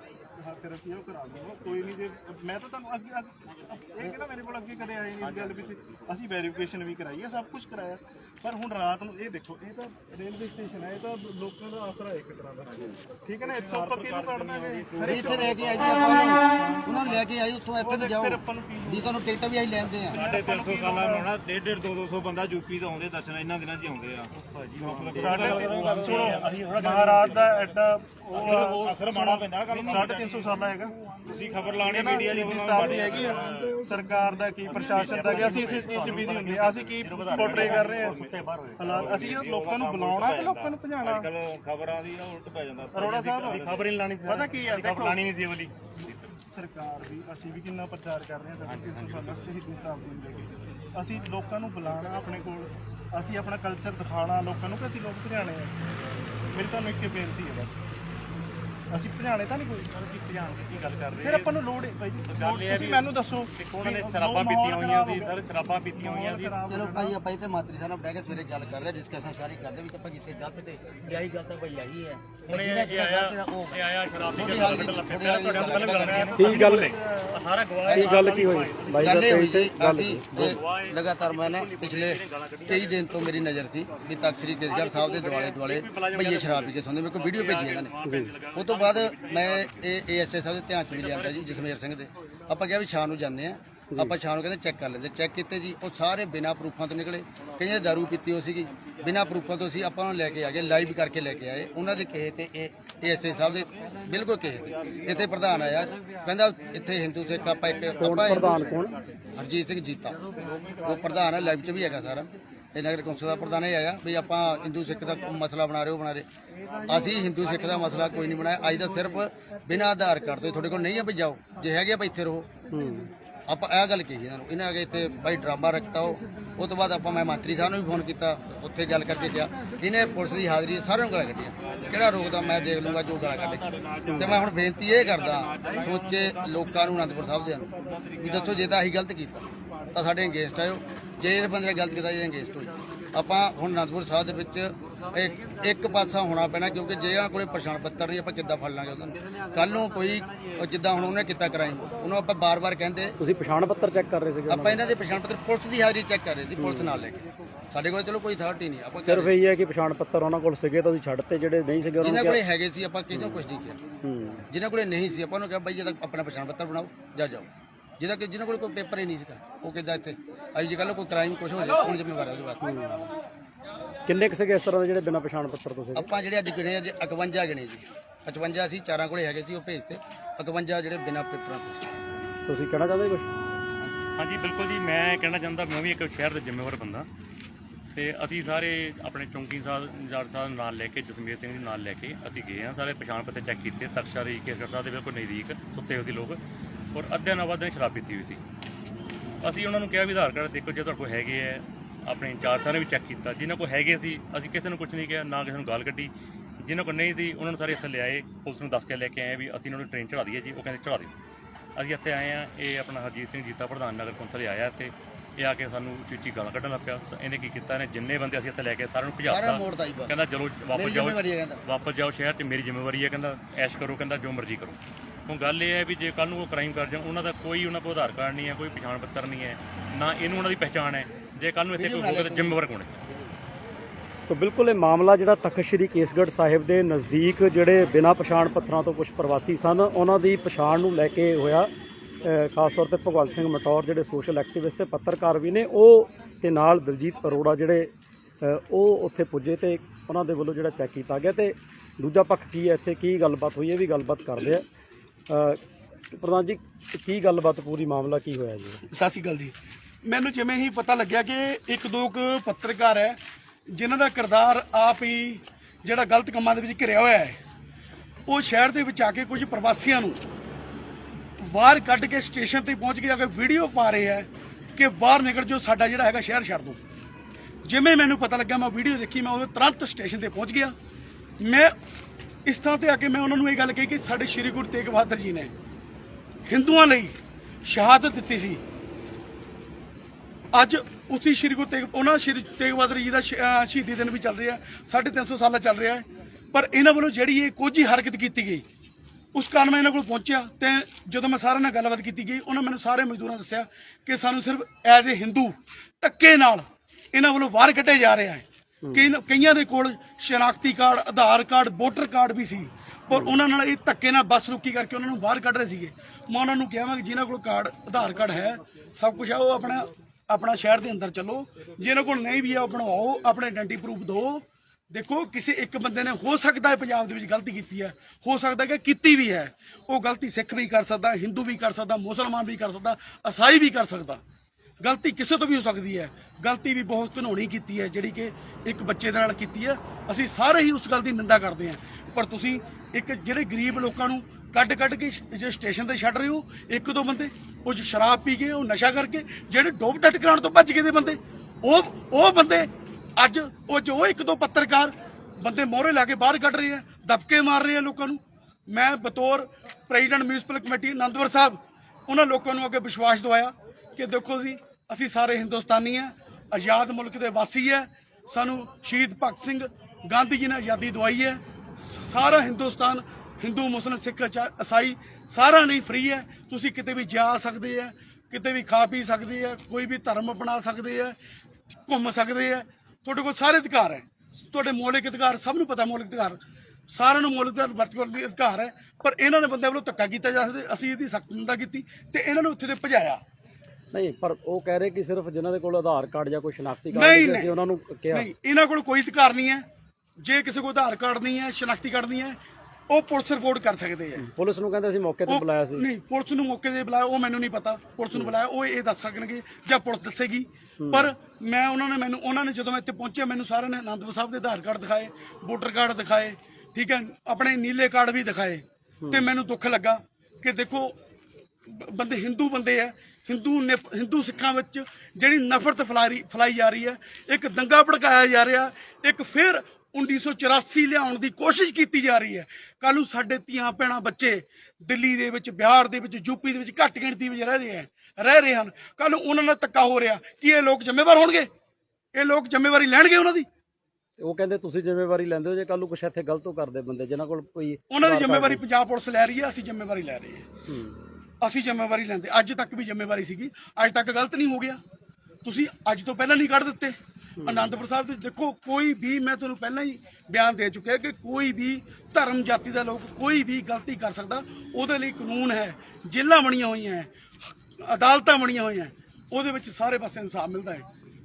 ਹੱਥ ਰੱਖੀ ਆ ਉਹ ਕਰਾ ਦਿਓ। ਕੋਈ ਨਹੀਂ ਜੇ ਮੈਂ ਤਾਂ ਤੁਹਾਨੂੰ ਅੱਗੇ ਅੱਗੇ- ਇਹ ਕਿਹੜਾ ਮੇਰੇ ਕੋਲ ਅੱਗੇ ਕਦੇ ਆਏ ਨਹੀਂ ਇਸ ਗੱਲ ਵਿੱਚ ਅਸੀਂ ਵੈਰੀਫਿਕੇਸ਼ਨ ਵੀ ਕਰਾਈ ਹੈ ਸਭ ਕੁਝ ਕਰਾਇਆ। ਪਰ ਹੁਣ ਰਾਤ ਨੂੰ ਇਹ ਦੇਖੋ ਇਹ ਤਾਂ ਰੇਲਵੇ ਸਟੇਸ਼ਨ ਹੈ ਇਹ ਤਾਂ ਲੋਕਾਂ ਦਾ ਆਸਰਾ ਹੈ ਇੱਕ ਤਰ੍ਹਾਂ ਦਾ। ਠੀਕ ਹੈ ਨਾ ਇੱਥੋਂ ਆਪਾਂ ਕਿਹਨੂੰ ਕੱਢਣਾ ਹੈ ਇੱਥੇ ਲੈ ਕੇ ਆਈ ਜੀ ਆਪਾਂ ਨੂੰ। ਉਹਨਾਂ ਨੂੰ ਲੈ ਕੇ ਆਈ ਉੱਥੋਂ ਇੱਥੇ ਜਾਓ ਨੂੰ ਕੀ ਵੀ ਤੁਹਾਨੂੰ ਟਿਕਟ ਵੀ ਆਈ ਲੈਂਦੇ ਆ 350 ਸਾਲਾਂ ਨੂੰ ਹੋਣਾ 1.5 200 ਬੰਦਾ ਯੂਪੀ ਤੋਂ ਆਉਂਦੇ ਦਰਸ਼ਨ ਇਹਨਾਂ ਦਿਨਾਂ 'ਚ ਹੀ ਆਉਂਦੇ ਆ। ਸਾਡੇ ਸੁਣੋ ਮਹਾਰਾਜ ਦਾ ਐਡਾ ਉਹ ਅਸਰ ਮਾੜਾ ਪੈਂਦਾ ਕੱਲ 350 ਸਾਲਾ ਹੈਗਾ। ਤੁਸੀਂ ਖਬਰ ਲਾਣੀ ਮੀਡੀਆ ਦੀ ਹੈਗੀ ਆ। ਸਰਕਾਰ ਦਾ ਕੀ ਪ੍ਰਸ਼ਾਸਨ ਦਾ ਕੀ ਅਸੀਂ ਇਸ ਚੀਜ਼ 'ਚ ਬਿਜ਼ੀ ਹੁੰਦੇ ਹਾਂ। ਅਸੀਂ ਕੀ ਪੋਰਟਰੇ ਕਰ ਰਹੇ ਹਾਲਾਤ ਅਸੀਂ ਇਹ ਲੋਕਾਂ ਨੂੰ ਬੁਲਾਉਣਾ ਤੇ ਲੋਕਾਂ ਨੂੰ ਭਜਾਉਣਾ ਕੱਲ ਖਬਰਾਂ ਦੀ ਨਾ ਉਲਟ ਪੈ ਜਾਂਦਾ। ਅਰੋੜਾ ਸਾਹਿਬ ਖਬਰ ਨਹੀਂ ਲਾਣੀ। ਪਤਾ ਕੀ ਹੈ ਦੇਖੋ। ਲਾਣੀ ਨਹੀਂ ਸੀ ਇਹ ਵਾਲੀ ਸਰਕਾਰ ਵੀ ਅਸੀਂ ਵੀ ਕਿੰਨਾ ਪ੍ਰਚਾਰ ਕਰ ਰਹੇ ਹਾਂ ਸਾਡੇ 300 ਸਾਲਾਂ ਸ਼ਹੀਦੀ ਸ਼ਤਾਬਦੀ ਨੂੰ ਲੈ ਕੇ। ਅਸੀਂ ਲੋਕਾਂ ਨੂੰ ਬੁਲਾਉਣਾ ਆਪਣੇ ਕੋਲ। ਅਸੀਂ ਆਪਣਾ ਕਲਚਰ ਦਿਖਾਉਣਾ ਲੋਕਾਂ ਨੂੰ ਕਿ ਅਸੀਂ ਲੋਕ ਭਜਾਣੇ ਆ। ਮੇਰੀ ਤੁਹਾਨੂੰ ਇੱਕ ਹੀ ਬੇਨਤੀ ਹੈ ਬਸ। ਅਸੀਂ ਭਜਾਣੇ ਤਾਂ ਨਹੀਂ ਕੋਈ? ਕੀ ਭਜਾਣ ਦੀ ਕੀ ਗੱਲ ਕਰ ਰਹੇ ਫਿਰ ਆਪਾਂ ਨੂੰ ਲੋੜ ਹੈ ਭਾਈ ਜੀ। ਗੱਲ ਇਹ ਹੈ ਤੁਸੀਂ ਵੀ ਮੈਨੂੰ ਦੱਸੋ ਉਹਨਾਂ ਨੇ ਵੀ ਸ਼ਰਾਬਾਂ ਮਾਹੌਲ ਪੀਤੀਆਂ ਹੋਈਆਂ ਖਰਾਬ ਸੀ ਹੋ। ਸਰ ਸ਼ਰਾਬਾਂ ਪੀਤੀਆਂ ਹੋਈਆਂ ਸੀ। ਹੋ ਚਲੋ। ਭਾਈ ਆਪਾਂ ਇੱਥੇ ਮੰਤਰੀ ਸਾਹਿਬ ਨਾਲ ਬਹਿ ਕੇ ਸਵੇਰੇ ਗੱਲ ਕਰਦੇ ਡਿਸਕਸ਼ਨ ਸਾਰੀ ਕਰਦੇ ਵੀ ਆਪਾਂ ਕਿੱਥੇ ਗਲਤ ਤੇ ਜਾਈ ਗੱਲ ਤਾਂ ਭਾਈ ਆਹੀ ਹੈ। ਹੁਣ ਇਹ ਆਇਆ ਗਲਤ ਹੈ ਉਹ ਇਹ ਆਇਆ ਸ਼ਰਾਬ ਦੀ ਗੱਲ ਲੱਗ ਪਿਆ। ਤੁਹਾਡੇ ਨਾਲ ਗੱਲ ਕਰ ਰਹੇ ਨੇ ਕੀ ਗੱਲ ਸਾਰਾ ਗਵਾਹ ਕੀ ਗੱਲ ਕੀ ਹੋਈ? ਬਾਈ ਗੱਲ ਦਾ ਇਹ ਹੋਈ ਤੇ ਜੀ ਅਸੀਂ ਇਹ ਲਗਾਤਾਰ ਮੈਂ ਨਾ ਪਿਛਲੇ ਕਈ ਦਿਨ ਤੋਂ ਮੇਰੀ ਨਜ਼ਰ ਸੀ ਵੀ ਤਖਤ ਸ੍ਰੀ ਕੇਸਗੜ੍ਹ ਸਾਹਿਬ ਦੇ ਦੁਆਲੇ ਦੁਆਲੇ ਭਈਏ ਸ਼ਰਾਬ ਪੀ ਕੇ ਸੌਂਦੇ ਮੇਰੇ ਕੋਲ ਵੀਡੀਓ ਭੇਜੀ ਇਹਨਾਂ ਨੇ। ਉਸ ਤੋਂ ਬਾਅਦ ਮੈਂ ਇਹ ਏਐਸਏ ਸਾਹਿਬ ਦੇ ਧਿਆਨ ਚ ਵੀ ਲਿਆਂਦਾ ਜੀ ਜਸਮੇਰ ਸਿੰਘ ਦੇ। ਆਪਾਂ ਕਿਹਾ ਵੀ ਸ਼ਾਮ ਨੂੰ ਜਾਂਦੇ ਆ ਆਪਾਂ ਸ਼ਾਮ ਨੂੰ ਕਹਿੰਦੇ ਚੈੱਕ ਕਰ ਲੈਂਦੇ। ਚੈੱਕ ਕੀਤੇ ਜੀ ਉਹ ਸਾਰੇ ਬਿਨਾਂ ਪ੍ਰੂਫਾਂ ਤੋਂ ਨਿਕਲੇ। ਕਈਆਂ ਦਾਰੂ ਪੀਤੀ ਹੋ ਸੀਗੀ। ਬਿਨਾਂ ਪ੍ਰੂਫਾਂ ਤੋਂ ਸੀ ਆਪਾਂ ਨੂੰ ਲੈ ਕੇ ਆ ਗਏ ਲਾਈਵ ਕਰਕੇ ਲੈ ਕੇ ਆਏ। ਉਹਨਾਂ ਦੇ ਕਹੇ ਤੇ ਇਹ ਏਐਸਏ ਸਾਹਿਬ ਦੇ ਬਿਲਕੁਲ ਕਹੇ ਤੇ। ਇੱਥੇ ਪ੍ਰਧਾਨ ਆਇਆ। ਕਹਿੰਦਾ ਇੱਥੇ ਹਿੰਦੂ ਸਿੱਖ ਆਪਾਂ ਇੱਕ ਆਪਾਂ ਪ੍ਰਧਾਨ ਕੌਣ? ਹਰਜੀਤ ਸਿੰਘ ਜੀਤਾ। ਉਹ ਪ੍ਰਧਾਨ ਹੈ ਲਾਈਵ 'ਚ ਵੀ ਹੈਗਾ ਸਾਰਾ। ਇਹ ਨਗਰ ਕੌਂਸਲ ਦਾ ਪ੍ਰਧਾਨ ਇਹ ਆਇਆ ਵੀ ਆਪਾਂ ਹਿੰਦੂ ਸਿੱਖ ਦਾ ਮਸਲਾ ਬਣਾ ਰਹੇ ਹੋ, ਬਣਾ ਰਹੇ। ਅਸੀਂ ਹਿੰਦੂ ਸਿੱਖ ਦਾ ਮਸਲਾ ਕੋਈ ਨਹੀਂ ਬਣਾਇਆ। ਅੱਜ ਦਾ ਸਿਰਫ ਬਿਨਾਂ ਆਧਾਰ ਕਾਰਡ ਤੋਂ ਤੁਹਾਡੇ ਕੋਲ ਨਹੀਂ ਆ ਵੀ ਜਾਓ। ਜੇ ਹੈਗੇ ਆ ਵੀ ਇੱਥੇ ਰਹੋ। ਆਪਾਂ ਇਹ ਗੱਲ ਕਹੀ ਇਹਨਾਂ ਨੂੰ। ਇਹਨਾਂ ਅਗੇ ਇੱਥੇ ਭਾਈ ਡਰਾਮਾ ਰਚਤਾ ਉਹ। ਉਹ ਤੋਂ ਬਾਅਦ ਆਪਾਂ ਮੈਂ ਮੰਤਰੀ ਸਾਹਿਬ ਨੂੰ ਵੀ ਫੋਨ ਕੀਤਾ। ਉੱਥੇ ਗੱਲ ਕਰਕੇ ਕਿਹਾ। ਇਹਨੇ ਪੁਲਿਸ ਦੀ ਹਾਜ਼ਰੀ ਸਾਰਿਆਂ ਨੂੰ ਗਾਲਾਂ ਕੱਢੀਆਂ। ਕਿਹੜਾ ਰੋਕਦਾ ਮੈਂ ਦੇਖ ਲੂੰਗਾ ਜੋ ਗਾਲਾਂ ਕੱਢੇ। ਤੇ ਮੈਂ ਹੁਣ ਬੇਨਤੀ ਇਹ ਕਰਦਾ, ਸੋਚੇ ਲੋਕਾਂ ਨੂੰ ਅਨੰਦਪੁਰ ਸਾਹਿਬ ਦੇ ਨੂੰ। ਵੀ ਦੱਸੋ ਜੇ ਤਾਂ ਅਸੀਂ ਗਲਤ ਕੀਤਾ, ਤਾਂ ਸਾਡੇ ਅਗੇਂਸਟ ਆਇਓ। ਜੇ ਇਹ ਬੰਦੇ ਨੇ ਗਲਤ ਕੀਤਾ ਜੇ ਅਗੇਂਸਟ ਹੋਈ ਆਪਾਂ ਹੁਣ ਅਨੰਦਪੁਰ ਸਾਹਿਬ ਦੇ ਵਿੱਚ ਇੱਕ ਇੱਕ ਪਾਸਾ ਹੋਣਾ ਪੈਣਾ ਕਿਉਂਕਿ ਜੇ ਇਹਨਾਂ ਕੋਲੇ ਪਛਾਣ ਪੱਤਰ ਨਹੀਂ ਆਪਾਂ ਕਿੱਦਾਂ ਫੜ ਲਾਂਗੇ ਉਹਨਾਂ? ਨੂੰ ਕੱਲ ਨੂੰ ਕੋਈ ਉਹ ਜਿੱਦਾਂ ਹੁਣ ਉਹਨੇ ਕੀਤਾ ਕਰਾਈਮ ਉਹਨੂੰ ਆਪਾਂ ਬਾਰ-ਬਾਰ ਕਹਿੰਦੇ ਤੁਸੀਂ ਪਛਾਣ ਪੱਤਰ ਚੈੱਕ ਕਰ ਰਹੇ ਸੀਗੇ ਆਪਾਂ ਇਹਨਾਂ ਦੇ ਪਛਾਣ ਪੱਤਰ ਪੁਲਿਸ ਦੀ ਹਾਜ਼ਰੀ ਚੈੱਕ ਕਰ ਰਹੇ ਸੀ ਪੁਲਿਸ ਨਾਲ ਲੈ ਕੇ। ਸਾਡੇ ਕੋਲ ਚਲੋ ਕੋਈ ਅਥਾਰਟੀ ਨਹੀਂ ਆਪਾਂ ਸਿਰਫ ਇਹ ਹੈ ਕਿ ਪਛਾਣ ਪੱਤਰ ਉਹਨਾਂ ਕੋਲ ਸੀਗੇ ਤਾਂ ਤੁਸੀਂ ਛੱਡਤੇ ਜਿਹੜੇ ਨਹੀਂ ਸੀਗੇ ਉਹਨਾਂ ਜਿਨ੍ਹਾਂ ਨੂੰ ਕੋਲੇ ਹੈਗੇ ਸੀ ਆਪਾਂ ਕਿਸੇ ਨੂੰ ਕੁਝ ਨਹੀਂ ਕਿਹਾ। ਹੂੰ। ਜਿਨ੍ਹਾਂ ਕੋਲੇ ਨਹੀਂ ਸੀ ਆਪਾਂ ਨੂੰ ਕਿਹਾ ਬਾਈ ਜੇ ਆਪਣਾ ਪਛਾਣ ਪੱਤਰ ਬਣਾਓ ਜਾ ਜਾਓ। ਜਿਹਦਾ ਕਿ ਜਿਨ੍ਹਾਂ ਕੋਲੇ ਕੋਈ ਪੇਪਰ ਹੀ ਨਹੀਂ ਸੀਗਾ। ਉਹ ਕਿੱਦਾਂ ਇੱਥੇ ਅੱਜ ਕੱਲ੍ਹ ਕੋਈ ਕ੍ਰਾਈਮ ਕੁਝ ਹੋ ਜਾਏ ਕੌਣ ਜ਼ਿੰਮੇਵਾਰ ਹੈ ਉਹਦੇ ਬਾਅਦ ਕਿੰਨੇ ਕੁ ਸੀਗੇ ਇਸ ਤਰ੍ਹਾਂ ਦੇ ਜਿਹੜੇ ਬਿਨਾਂ ਪਛਾਣ ਪੱਤਰ ਤੋਂ ਸੀਗੇ? ਆਪਾਂ ਜਿਹੜੇ ਅੱਜ ਗਿਣੇ ਅੱਜ 51 ਗਿਣੇ ਜੀ। 55 ਸੀ ਚਾਰਾਂ ਕੋਲੇ ਹੈਗੇ ਸੀ ਉਹ ਭੇਜਤੇ। 51 ਜਿਹੜੇ ਬਿਨਾਂ ਪੇਪਰਾਂ ਤੋਂ ਸੀ। ਤੁਸੀਂ ਕਹਿਣਾ ਚਾਹੁੰਦੇ ਕੁਝ ਹਾਂਜੀ ਬਿਲਕੁਲ ਜੀ ਮੈਂ ਕਹਿਣਾ ਚਾਹੁੰਦਾ ਮੈਂ ਵੀ ਇੱਕ ਸ਼ਹਿਰ ਦਾ ਜ਼ਿੰਮੇਵਾਰ ਬੰਦਾ। ਤੇ ਅਸੀਂ ਸਾਰੇ ਆਪਣੇ ਚੌਂਕੀ ਸਾਹਿਬ ਜਾਟ ਸਾਹਿਬ ਨਾਲ ਲੈ ਕੇ ਜਸਮੀਰ ਸਿੰਘ ਜੀ ਨਾਲ ਲੈ ਕੇ ਅਸੀਂ ਗਏ ਹਾਂ ਸਾਰੇ ਪਛਾਣ ਪੱਤੇ ਚੈੱਕ ਕੀਤੇ ਤਖਸ਼ਾ ਦੇ ਕੇਸਗੜ੍ਹ ਸਾਹਿਬ ਦੇ ਬਿਲਕੁਲ ਨਜ਼ਦੀਕ ਸੁੱਤੇ ਸੀ ਲੋਕ। ਔਰ ਅੱਧਿਆਂ ਨਾਲ ਵੱਧ ਨੇ ਸ਼ਰਾਬ ਪੀਤੀ ਹੋਈ ਸੀ। ਅਸੀਂ ਉਹਨਾਂ ਨੂੰ ਕਿਹਾ ਵੀ ਆਧਾਰ ਕਾਰਡ ਦੇਖੋ ਜੇ ਤੁਹਾਡੇ ਕੋਲ ਹੈਗੇ ਆ ਆਪਣੇ ਇੰਚਾਰਜ ਨੇ ਵੀ ਚੈੱਕ ਕੀਤਾ। ਜਿਨ੍ਹਾਂ ਕੋਲ ਹੈਗੇ ਸੀ ਅਸੀਂ ਕਿਸੇ ਨੂੰ ਕੁਝ ਨਹੀਂ ਕਿਹਾ ਨਾ ਕਿਸੇ ਨੂੰ ਗਾਲ ਕੱਢੀ। ਜਿਨ੍ਹਾਂ ਕੋਲ ਨਹੀਂ ਸੀ ਉਹਨਾਂ ਨੂੰ ਸਾਰੇ ਇੱਥੇ ਲਿਆਏ। ਪੁਲਿਸ ਨੂੰ ਦੱਸ ਕੇ ਲੈ ਕੇ ਆਏ ਵੀ ਅਸੀਂ ਉਹਨਾਂ ਨੂੰ ਟ੍ਰੇਨ ਚੜਾ ਦਈਏ ਜੀ ਉਹ ਕਹਿੰਦੇ ਚੜਾ ਦਿਓ। ਅਸੀਂ ਇੱਥੇ ਆਏ ਆ ਇਹ ਆਪਣਾ ਹਰਜੀਤ ਸਿੰਘ ਜੀਤਾ ਪ੍ਰਧਾਨ ਨਗਰ ਕੌਂਸਲ ਆਇਆ ਇੱਥੇ। ਇਹ ਆ ਕੇ ਸਾਨੂੰ ਉੱਚੀ ਗਾਲਾਂ ਕੱਢਣ ਲੱਗ ਪਿਆ। ਇਹਨੇ ਕੀ ਕੀਤਾ? ਇਹਨੇ ਜਿੰਨੇ ਬੰਦੇ ਅਸੀਂ ਇੱਥੇ ਲੈ ਕੇ ਸਾਰਿਆਂ ਨੂੰ ਭਜਾਤਾ। ਕਹਿੰਦਾ ਚਲੋ ਵਾਪਸ ਜਾਓ। ਵਾਪਸ ਜਾਓ ਸ਼ਹਿਰ 'ਚ ਮੇਰੀ ਜ਼ਿੰਮੇਵਾਰੀ ਹੈ। ਕਹਿੰਦਾ ਐਸ਼ ਕਰੋ। ਕਹਿੰਦਾ ਜੋ ਮਰਜ਼ੀ ਕਰੋ। ਹੁਣ ਗੱਲ ਇਹ ਹੈ ਵੀ ਜੇ ਕੱਲ ਨੂੰ ਉਹ ਕ੍ਰਾਈਮ ਕਰ ਜਾਣ, ਉਹਨਾਂ ਦਾ ਕੋਈ ਉਹਨਾਂ ਕੋਲ ਆਧਾਰ ਕਾਰਡ ਨਹੀਂ ਹੈ, ਕੋਈ ਪਛਾਣ ਪੱਤਰ ਨਹੀਂ ਹੈ, ਨਾ ਇਹਨੂੰ ਉਹਨਾਂ ਦੀ ਪਹਿਚਾਣ ਹੈ। ਜੇ ਕੱਲ ਨੂੰ ਇੱਥੇ ਕੋਈ ਹੋਵੇ ਤਾਂ ਜ਼ਿੰਮੇਵਾਰ ਕੌਣ ਹੈ? ਸੋ ਬਿਲਕੁਲ ਇਹ ਮਾਮਲਾ ਜਿਹੜਾ ਤਖਤ ਸ੍ਰੀ ਕੇਸਗੜ੍ਹ ਸਾਹਿਬ ਦੇ ਨਜ਼ਦੀਕ ਜਿਹੜੇ ਬਿਨਾਂ ਪਛਾਣ ਪੱਤਰਾਂ ਤੋਂ ਕੁਝ ਪ੍ਰਵਾਸੀ ਸਨ, ਉਹਨਾਂ ਦੀ ਪਛਾਣ ਨੂੰ ਲੈ ਕੇ ਹੋਇਆ ਖਾਸ ਤੌਰ ਤੇ ਭਗਵੰਤ ਸਿੰਘ ਮਟੌਰ ਜਿਹੜੇ ਸੋਸ਼ਲ ਐਕਟਿਵਿਸਟ ਤੇ ਪੱਤਰਕਾਰ ਵੀ ਨੇ, ਉਹ ਤੇ ਨਾਲ ਦਲਜੀਤ ਅਰੋੜਾ ਜਿਹੜੇ ਉਹ ਉੱਥੇ ਪੁੱਜੇ ਤੇ ਉਹਨਾਂ ਦੇ ਵੱਲੋਂ ਜਿਹੜਾ ਚੈੱਕ ਕੀਤਾ ਗਿਆ ਤੇ ਦੂਜਾ ਪੱਖ ਕੀ ਹੈ, ਇੱਥੇ ਕੀ ਗੱਲਬਾਤ ਹੋਈ ਹੈ ਵੀ ਗੱਲਬਾਤ ਕਰਦੇ ਆ। ਪ੍ਰਧਾਨ ਜੀ, ਕੀ ਗੱਲਬਾਤ, ਪੂਰੀ ਮਾਮਲਾ ਕੀ ਹੋਇਆ ਜੀ? ਸਤਿ ਸ਼੍ਰੀ ਅਕਾਲ ਜੀ। ਮੈਨੂੰ ਜਿਵੇਂ ਹੀ ਪਤਾ ਲੱਗਿਆ ਕਿ ਇੱਕ ਦੋ ਕੁ ਪੱਤਰਕਾਰ ਹੈ, ਜਿਨ੍ਹਾਂ ਦਾ ਕਿਰਦਾਰ ਆਪ ਹੀ ਜਿਹੜਾ ਗਲਤ ਕੰਮਾਂ ਦੇ ਵਿੱਚ ਘਿਰਿਆ ਹੋਇਆ ਹੈ, ਉਹ ਸ਼ਹਿਰ ਦੇ ਵਿੱਚ ਆ ਕੇ ਕੁਝ ਪ੍ਰਵਾਸੀਆਂ ਨੂੰ ਬਾਹਰ ਕੱਢ ਕੇ ਸਟੇਸ਼ਨ ਤੇ ਪਹੁੰਚ ਕੇ ਜਾ ਕੇ ਵੀਡੀਓ ਪਾ ਰਹੇ ਹੈ ਕਿ ਬਾਹਰ ਨਿਕਲ ਜੋ ਸਾਡਾ ਜਿਹੜਾ ਹੈਗਾ ਸ਼ਹਿਰ ਛੱਡ ਦਿਓ। ਜਿਵੇਂ ਮੈਨੂੰ ਪਤਾ ਲੱਗਾ ਮੈਂ ਵੀਡੀਓ ਦੇਖੀ, ਮੈਂ ਉਹ ਤੁਰੰਤ ਸਟੇਸ਼ਨ ਤੇ ਪਹੁੰਚ ਗਿਆ। ਮੈਂ ਇਸ ਥਾਂ ਤੇ ਆ ਕੇ ਮੈਂ ਉਹਨਾਂ ਨੂੰ ਇਹ ਗੱਲ ਕਹੀ ਕਿ ਸਾਡੇ ਸ੍ਰੀ ਗੁਰੂ ਤੇਗ ਬਹਾਦਰ ਜੀ ਨੇ ਹਿੰਦੂਆਂ ਲਈ ਸ਼ਹਾਦਤ ਦਿੱਤੀ ਸੀ। ਅੱਜ ਉਸੇ ਸ਼੍ਰੀ ਗੁਰੂ ਤੇਗ, ਉਹਨਾਂ ਸ਼੍ਰੀ ਤੇਗ ਬਹਾਦਰ ਜੀ ਦਾ ਸ਼ਹੀਦੀ ਦਿਨ ਵੀ ਚੱਲ ਰਿਹਾ 350 ਸਾਲਾ ਚੱਲ ਰਿਹਾ ਹੈ। ਪਰ ਇਹਨਾਂ ਵੱਲੋਂ ਜਿਹੜੀ ਇਹ ਕੋਝੀ ਹਰਕਤ ਕੀਤੀ ਗਈ, ਉਸ ਕਾਰਨ ਮੈਂ ਇਹਨਾਂ ਕੋਲ ਪਹੁੰਚਿਆ ਤੇ ਜਦੋਂ ਮੈਂ ਸਾਰਿਆਂ ਨਾਲ ਗੱਲਬਾਤ ਕੀਤੀ ਗਈ, ਉਹਨਾਂ ਮੈਨੂੰ ਸਾਰੇ ਮਜ਼ਦੂਰਾਂ ਦੱਸਿਆ ਕਿ ਸਾਨੂੰ ਸਿਰਫ ਐਜ਼ ਏ ਹਿੰਦੂ ਧੱਕੇ ਨਾਲ ਇਹਨਾਂ ਵੱਲੋਂ ਬਾਹਰ ਕੱਢਿਆ ਜਾ ਰਿਹਾ ਹੈ। ਕਈ ਕਈਆਂ ਦੇ ਕੋਲ ਸ਼ਨਾਖਤੀ card Aadhaar card voter card ਵੀ ਸੀ। ਪਰ ਉਹਨਾਂ ਨਾਲ ਇਹ ਧੱਕੇ ਨਾਲ ਬੱਸ ਰੁਕੀ ਕਰਕੇ ਉਹਨਾਂ ਨੂੰ ਬਾਹਰ ਕੱਢ ਰਹੇ ਸੀਗੇ। ਮੈਂ ਉਹਨਾਂ ਨੂੰ ਕਿਹਾ ਮੈਂ ਕਿ ਜਿਨ੍ਹਾਂ ਕੋਲ ਕਾਰਡ ਆਧਾਰ ਕਾਰਡ ਹੈ ਸਭ ਕੁਝ ਹੈ ਉਹ ਆਪਣਾ ਆਪਣਾ ਸ਼ਹਿਰ ਦੇ ਅੰਦਰ ਚੱਲੋ। ਜਿਹਨਾਂ ਕੋਲ ਨਹੀਂ ਵੀ ਹੈ ਉਹ ਬਣਵਾਓ ਆਪਣੇ ਆਇਡੈਂਟੀ ਪ੍ਰੂਫ ਦਿਓ। ਦੇਖੋ ਕਿਸੇ ਇੱਕ ਬੰਦੇ ਨੇ ਹੋ ਸਕਦਾ ਹੈ ਪੰਜਾਬ ਦੇ ਵਿੱਚ ਗਲਤੀ ਕੀਤੀ ਹੈ। ਹੋ ਸਕਦਾ ਕਿ ਕੀਤੀ ਵੀ ਹੈ। ਉਹ ਗਲਤੀ ਸਿੱਖ ਵੀ ਕਰ ਸਕਦਾ ਹਿੰਦੂ ਵੀ ਕਰ ਸਕਦਾ ਮੁਸਲਮਾਨ ਵੀ ਕਰ ਸਕਦਾ ਈਸਾਈ ਵੀ ਕਰ ਸਕਦਾ। ਗਲਤੀ ਕਿਸੇ ਤੋਂ ਵੀ ਹੋ ਸਕਦੀ ਹੈ। ਗਲਤੀ ਵੀ ਬਹੁਤ ਘਨੋਣੀ ਕੀਤੀ ਹੈ, ਜਿਹੜੀ ਕਿ ਇੱਕ ਬੱਚੇ ਦੇ ਨਾਲ ਕੀਤੀ ਹੈ। ਅਸੀਂ ਸਾਰੇ ਹੀ ਉਸ ਗੱਲ ਦੀ ਨਿੰਦਾ ਕਰਦੇ ਹਾਂ। ਪਰ ਤੁਸੀਂ ਇੱਕ ਜਿਹੜੇ ਗਰੀਬ ਲੋਕਾਂ ਨੂੰ ਕੱਢ ਕੱਢ ਕੇ ਜੇ ਸਟੇਸ਼ਨ ਤੇ ਛੱਡ ਰਹੇ ਹੋ, ਇੱਕ ਦੋ ਬੰਦੇ, ਉਹ 'ਚ ਸ਼ਰਾਬ ਪੀ ਕੇ, ਉਹ ਨਸ਼ਾ ਕਰਕੇ, ਜਿਹੜੇ ਡੋਬ ਟੱਟ ਕਰਾਉਣ ਤੋਂ ਭੱਜ ਗਏ ਦੇ ਬੰਦੇ, ਉਹ ਉਹ ਬੰਦੇ ਅੱਜ ਉਹ ਜੋ ਇੱਕ ਦੋ ਪੱਤਰਕਾਰ ਬੰਦੇ ਮੋਹਰੇ ਲਾ ਕੇ ਬਾਹਰ ਕੱਢ ਰਹੇ ਆ, ਦਬਕੇ ਮਾਰ ਰਹੇ ਆ ਲੋਕਾਂ ਨੂੰ। ਮੈਂ ਬਤੌਰ president municipal committee Anandpur Sahib, ਉਹਨਾਂ ਲੋਕਾਂ ਨੂੰ ਅੱਗੇ ਵਿਸ਼ਵਾਸ ਦਵਾਇਆ ਕਿ ਦੇਖੋ ਜੀ ਅਸੀਂ ਸਾਰੇ ਹਿੰਦੁਸਤਾਨੀ ਆ, ਆਜ਼ਾਦ ਮੁਲਕ ਦੇ ਵਾਸੀ ਆ। ਸਾਨੂੰ ਸ਼ਹੀਦ ਭਗਤ ਸਿੰਘ ਗਾਂਧੀ ਜੀ ਨੇ ਆਜ਼ਾਦੀ ਦਵਾਈ ਹੈ ਸਾਰਾ ਹਿੰਦੁਸਤਾਨ, ਹਿੰਦੂ, ਮੁਸਲਮਾਨ, ਸਿੱਖ ਇਸਾ- ਈਸਾਈ ਸਾਰਾ ਨਹੀਂ ਫ੍ਰੀ ਹੈ ਤੁਸੀਂ ਕਿਤੇ ਵੀ ਜਾ ਸਕਦੇ ਆ, ਕਿਤੇ ਵੀ ਖਾ ਪੀ ਸਕਦੇ ਆ, ਕੋਈ ਵੀ ਧਰਮ ਅਪਣਾ ਸਕਦੇ ਆ, ਘੁੰਮ ਸਕਦੇ ਆ, ਤੁਹਾਡੇ ਕੋਲ ਸਾਰੇ ਅਧਿਕਾਰ ਹੈ। ਤੁਹਾਡੇ ਮੌਲਿਕ ਅਧਿਕਾਰ, ਸਭ ਨੂੰ ਪਤਾ ਮੌਲਿਕ ਅਧਿਕਾਰ। ਸਾਰਿਆਂ ਨੂੰ ਮੌਲਿਕ ਅਧਿਕਾਰ ਵਰਤ ਕਰਨ ਦਾ ਅਧਿਕਾਰ ਹੈ। ਪਰ ਇਹਨਾਂ ਨੇ ਬੰਦਿਆਂ ਵੱਲੋਂ ਧੱਕਾ ਕੀਤਾ ਜਾ ਸਕਦਾ, ਅਸੀਂ ਇਹਦੀ ਸਖਤ ਨਿੰਦਾ ਕੀਤੀ ਤੇ ਇਹਨਾਂ ਨੂੰ ਉੱਥੇ ਦੇ ਭਜਾਇਆ। ਨਹੀਂ ਪਰ ਉਹ ਕਹਿ ਰਹੇ ਕਿ ਸਿਰਫ ਜਿਨ੍ਹਾਂ ਦੇ ਕੋਲ ਆਧਾਰ ਕਾਰਡ ਜਾਂ ਕੋਈ ਸ਼ਨਾਖਤੀ ਕਾਰਡ ਨਹੀਂ ਨਹੀਂ ਅਸੀਂ ਉਹਨਾਂ ਨੂੰ ਕਿਹਾ। ਨਹੀਂ ਇਹਨਾਂ ਕੋਲ ਕੋਈ ਅਧਿਕਾਰ ਨਹੀਂ ਹੈ। ਜੇ ਕਿਸੇ ਕੋਲ ਆਧਾਰ ਕਾਰਡ ਨਹੀਂ ਹੈ ਸ਼ਨਾਖਤੀ ਕਾਰਡ ਨਹੀਂ ਹੈ ਉਹ ਪੁਲਿਸ ਰਿਪੋਰਟ ਕਰ ਸਕਦੇ ਆ ਪੁਲਿਸ ਨੂੰ ਕਹਿੰਦੇ ਅਸੀਂ ਮੌਕੇ ਤੇ ਬੁਲਾਇਆ ਸੀ। ਨਹੀਂ ਪੁਲਿਸ ਨੂੰ ਮੌਕੇ ਤੇ ਬੁਲਾਇਆ ਉਹ ਮੈਨੂੰ ਨਹੀਂ ਪਤਾ। ਪੁਲਿਸ ਨੂੰ ਬੁਲਾਇਆ ਉਹ ਇਹ ਦੱਸ ਸਕਣਗੇ ਜਾਂ ਪੁਲਿਸ ਦੱਸੇਗੀ। ਪਰ ਮੈਂ ਉਹਨਾਂ ਨੇ ਮੈਨੂੰ ਉਹਨਾਂ ਨੇ ਜਦੋਂ ਮੈਂ ਇੱਥੇ ਪਹੁੰਚਿਆ ਮੈਨੂੰ ਸਾਰਿਆਂ ਨੇ ਅਨੰਦਪੁਰ ਸਾਹਿਬ ਦੇ ਆਧਾਰ ਕਾਰਡ ਦਿਖਾਏ ਵੋਟਰ ਕਾਰਡ ਦਿਖਾਏ ਠੀਕ ਹੈ ਆਪਣੇ ਨੀਲੇ ਕਾਰਡ ਵੀ ਦਿਖਾਏ। ਤੇ ਮੈਨੂੰ ਦੁੱਖ ਲੱਗਾ ਕਿ ਦੇਖੋ ਬ- ਬੰਦੇ ਹਿੰਦੂ ਬੰਦੇ ਆ ਹਿੰਦੂ ਹਿੰਦੂ ਸਿੱਖਾਂ ਵਿੱਚ ਜਿਹੜੀ ਨਫ਼ਰਤ ਫਲਾਰੀ ਫਲਾਈ ਜਾ ਰਹੀ ਹੈ ਇੱਕ ਦੰਗਾ ਭੜਕਾਇਆ ਜਾ ਰਿਹਾ ਇੱਕ ਫਿਰ 1984 ਲਿਆਉਣ ਦੀ ਕੋਸ਼ਿਸ਼ ਕੀਤੀ ਜਾ ਰਹੀ ਹੈ। ਕੱਲ ਨੂੰ ਸਾਡੇ ਧੀਆਂ ਭੈਣਾਂ ਬੱਚੇ ਦਿੱਲੀ ਦੇ ਵਿੱਚ ਬਿਹਾਰ ਦੇ ਵਿੱਚ ਯੂਪੀ ਦੇ ਵਿੱਚ ਘੱਟ ਗਿਣਤੀ ਵਿੱਚ ਰਹਿ ਰਹੇ ਹਨ ਰਹਿ ਰਹੇ ਹਨ। ਕੱਲ ਨੂੰ ਉਹਨਾਂ ਨਾਲ ਧੱਕਾ ਹੋ ਰਿਹਾ। ਕੀ ਇਹ ਲੋਕ ਜ਼ਿੰਮੇਵਾਰ ਹੋਣਗੇ? ਇਹ ਲੋਕ ਜ਼ਿੰਮੇਵਾਰੀ ਲੈਣਗੇ ਉਹਨਾਂ ਦੀ? ਉਹ ਕਹਿੰਦੇ ਤੁਸੀਂ ਜ਼ਿੰਮੇਵਾਰੀ ਲੈਂਦੇ ਹੋ ਜੇ ਕੱਲ ਨੂੰ ਕੁਛ ਇੱਥੇ ਗਲਤ ਕਰਦੇ ਬੰਦੇ ਜਿਨ੍ਹਾਂ ਕੋਲ ਕੋਈ ਉਹਨਾਂ ਦੀ ਜ਼ਿੰਮੇਵਾਰੀ ਪੰਜਾਬ ਪੁਲਿਸ ਲੈ ਰਹੀ ਹੈ ਅਸੀਂ ਜ਼ਿੰਮੇਵਾਰੀ ਲੈ ਰਹੇ ਹਾਂ। ਹੂੰ। ਅਸੀਂ ਜ਼ਿੰਮੇਵਾਰੀ ਲੈਂਦੇ। ਅੱਜ ਤੱਕ ਵੀ ਜ਼ਿੰਮੇਵਾਰੀ ਸੀਗੀ। ਅੱਜ ਤੱਕ ਗਲਤ ਨਹੀਂ ਹੋ ਗਿਆ। ਤੁਸੀਂ ਅੱਜ ਤੋਂ ਪਹਿਲਾਂ ਨਹੀਂ ਕੱਢ ਦਿੱਤੇ। ਆਨੰਦਪੁਰ ਸਾਹਿਬ ਦੇ ਦੇਖੋ ਕੋਈ ਵੀ ਮੈਂ ਤੁਹਾਨੂੰ ਪਹਿਲਾਂ ਹੀ ਬਿਆਨ ਦੇ ਚੁੱਕਿਆ ਕਿ ਕੋਈ ਵੀ ਧਰਮ ਜਾਤੀ ਦਾ ਲੋਕ ਕੋਈ ਵੀ ਗਲਤੀ ਕਰ ਸਕਦਾ। ਉਹਦੇ ਲਈ ਕਾਨੂੰਨ ਹੈ। ਜੇਲ੍ਹਾਂ ਬਣੀਆਂ ਹੋਈਆਂ ਹੈ। ਅਦਾਲਤਾਂ ਬਣੀਆਂ ਹੋਈਆਂ ਉਹਦੇ ਵਿੱਚ ਸਾਰੇ ਪਾਸੇ ਇਨਸਾਫ ਮਿਲਦਾ ਹੈ।